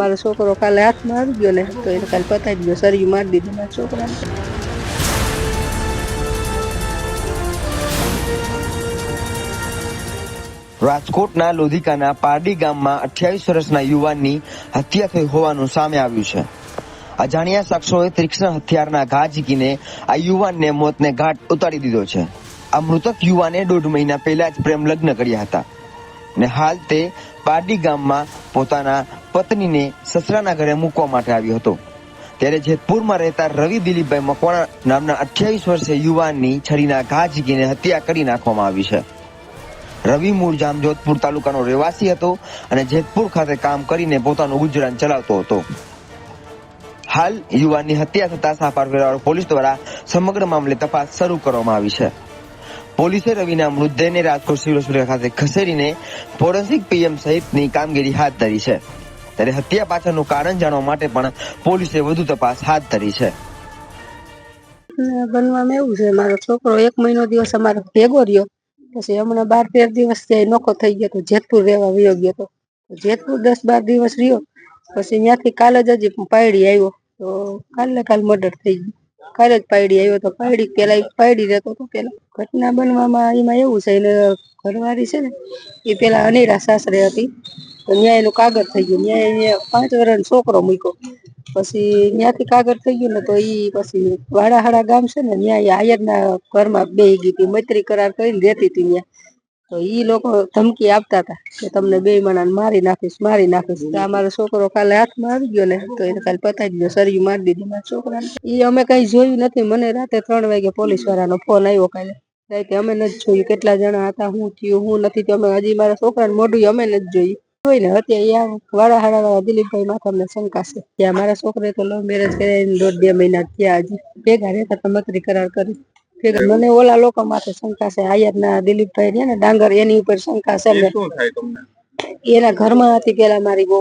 મારો છોકરો કાલે હાથ મારી ગયો ને, તો એને કાલે પતાવી ગયો સરિયું મારી દીધું મારા છોકરાને. રાજકોટના લોધિકાના પારડી ગામમાં અઠ્યાવીસ વર્ષના યુવાનની હત્યા થઈ હોવાનું સામે આવ્યું છે. અજાણ્યા શખ્સોએ તીક્ષ્ણ હથિયારના ઘા ઝીકીને આ યુવાનને મોતને ઘાટ ઉતારી દીધો છે. આ મૃતક યુવાને દોઢ મહિના પહેલા જ પ્રેમ લગ્ન કર્યા હતા. ને હાલ તે પારડી ગામમાં પોતાના પત્નીને સસરાના ઘરે મૂકવા માટે આવ્યો હતો. ત્યારે જેતપુરમાં રહેતા રવિ દિલીપભાઈ મકવાણા નામના અઠ્યાવીસ વર્ષે યુવાનની છરીના ઘા ઝીકીને હત્યા કરી નાખવામાં આવી છે. રવિ મૂળજામ જોધપુર તાલુકાનો રહેવાસી હતો અને જેતપુર ખાતે કામ કરીને પોતાનું ગુજરાન ચલાવતો હતો. હાલ યુવાનની હત્યા થતા સાપાર વેરાવળ પોલીસ દ્વારા સમગ્ર મામલે તપાસ શરૂ કરવામાં આવી છે. પોલીસે રવિના મૃતદેહને રાજકોટ સિવિલ હોસ્પિટલ ખાતે ખસેડીને ફોરેન્સિક પીએમ સહિતની કામગીરી હાથ ધરી છે. ત્યારે હત્યા પાછળનું કારણ જાણવા માટે પણ પોલીસે વધુ તપાસ હાથ ધરી છે. બનવામાં એવું છે, મારો છોકરો એક મહિનો દિવસ અમારો ભેગો રહ્યો, પછી હમણાં બાર, તેર દિવસ ત્યાં નોખો થઈ ગયો જેતપુર રહેવા વયો ગયો તો જેતપુર દસ, બાર દિવસ રહ્યો, પછી ત્યાંથી કાલે જ હજી પાયડી આવ્યો, તો કાલે કાલ મર્ડર થઈ ગયું. કાલે જ પાયડી આવ્યો તો પાયડી પેલા પાયડી રહેતો તો પેલા ઘટના બનવામાં એમાં એવું છે, એને ઘરવાળી છે ને, એ પેલા અનેરા સાસરે હતી. તો ન્યાય એનું કાગળ થઈ ગયું. ન્યાય પાંચ વર્ષનો છોકરો મૂક્યો. પછી ત્યાંથી કાગળ થઈ ગયું ને તો ઈ પછી વાડાહાડા ગામ છે ને ન્યાય આયરના ઘરમાં બેહી ગઈ હતી. મૈત્રી કરાર કરીને રહેતી હતી ત્યાં. તો ઈ લોકો ધમકી આપતા હતા કે તમને બે માણા મારી નાખીશ મારી નાખીશ. તો અમારો છોકરો કાલે હાથમાં આવી ગયો ને, તો એને કાલે પતાવી ગયો સરિયું મારી દીધું મારા છોકરાને. ઈ અમે કઈ જોયું નથી. મને રાતે ત્રણ વાગે પોલીસ વાળાનો ફોન આવ્યો કાલે. રાતે અમે નથી જોયું. કેટલા જણા હતા, હું થયું, હું નથી થયું. અમે હજી મારા છોકરાને મોઢું અમે નથી જોયું. હોય ને અત્યારે વાળા હાડા વાળા દિલીપભાઈ માથા અમને શંકા છે. ત્યાં મારા છોકરે તો લવ મેરેજ કરીને દોઢ બે મહિના થયા હજી ભેગા રહેતા તો મકરી કરાર કરી. ભેગા મને ઓલા લોકો માથે શંકા છે. આયરના દિલીપભાઈ ને ડાંગર એની ઉપર શંકા છે. ને એના ઘરમાં હતી પેલા મારી બહુ.